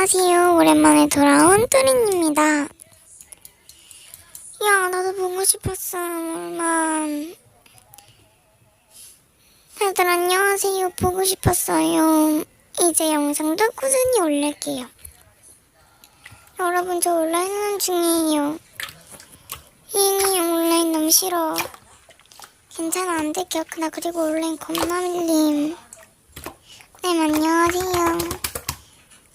안녕하세요. 오랜만에 돌아온 뚜린입니다. 야, 나도 보고 싶었어. 얼만. 다들 안녕하세요. 보고 싶었어요. 이제 영상도 꾸준히 올릴게요. 여러분, 저 온라인 중이에요. 이니 온라인 너무 싫어. 괜찮아, 안 될게요. 나 그리고 온라인 겁나 밀림. 네, 안녕하세요.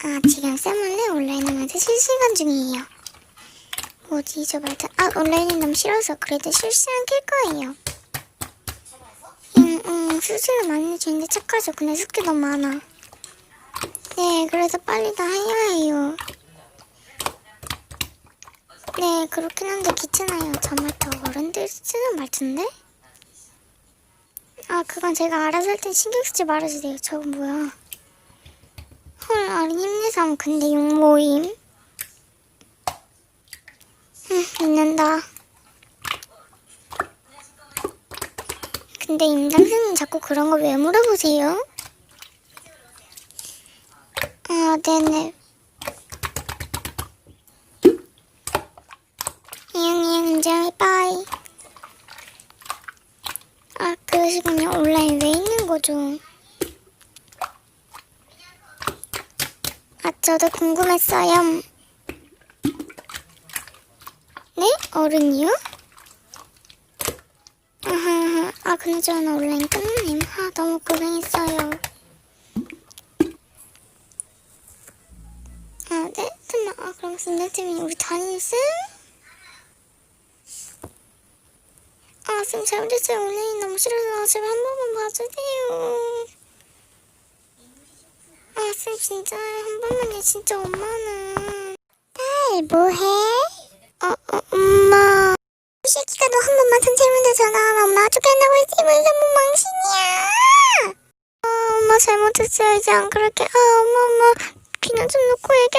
아, 지금 쌤을래 온라인 하면서 실시간 중이에요. 뭐지, 저 말투. 아, 온라인이 너무 싫어서 그래도 실시간 킬 거예요. 응, 응, 수술을 많이 해주는데 착하죠. 근데 습기 너무 많아. 네, 그래서 빨리 다 해야 해요. 네, 그렇긴 한데 귀찮아요. 저 말투 어른들 쓰는 말투인데? 아, 그건 제가 알아서 할 땐 신경 쓰지 말아주세요. 저건 뭐야. 헐, 어린 힘내삼. 근데 용모임. 응, 믿는다. 근데 임당생님 자꾸 그런 거 왜 물어보세요? 아, 네네. 이응이응, 인정, 빠이. 아, 그러시군요. 온라인 왜 있는 거죠? 아, 저도 궁금했어요. 네? 어른이요? 아하, 아, 저는 온라인 끝나님. 아, 너무 고생했어요. 아, 네? 잠깐만. 아, 그럼 선생님이 우리 담임 쌤? 아, 쌤 잘못했어요. 온라인 너무 싫어서 제발 한 번만 봐주세요. 아, 쌤 진짜 한 번만요. 진짜 엄마는. 딸, 뭐해? 어, 어, 엄마. 이 새끼가 너 한 번만 선생님한테 전화하면 엄마가 죽겠다고 했지. 뭐 망신이야. 아, 엄마 잘못했어요. 이제 안 그럴게. 아, 엄마, 엄마. 귀는 좀. 아, 아.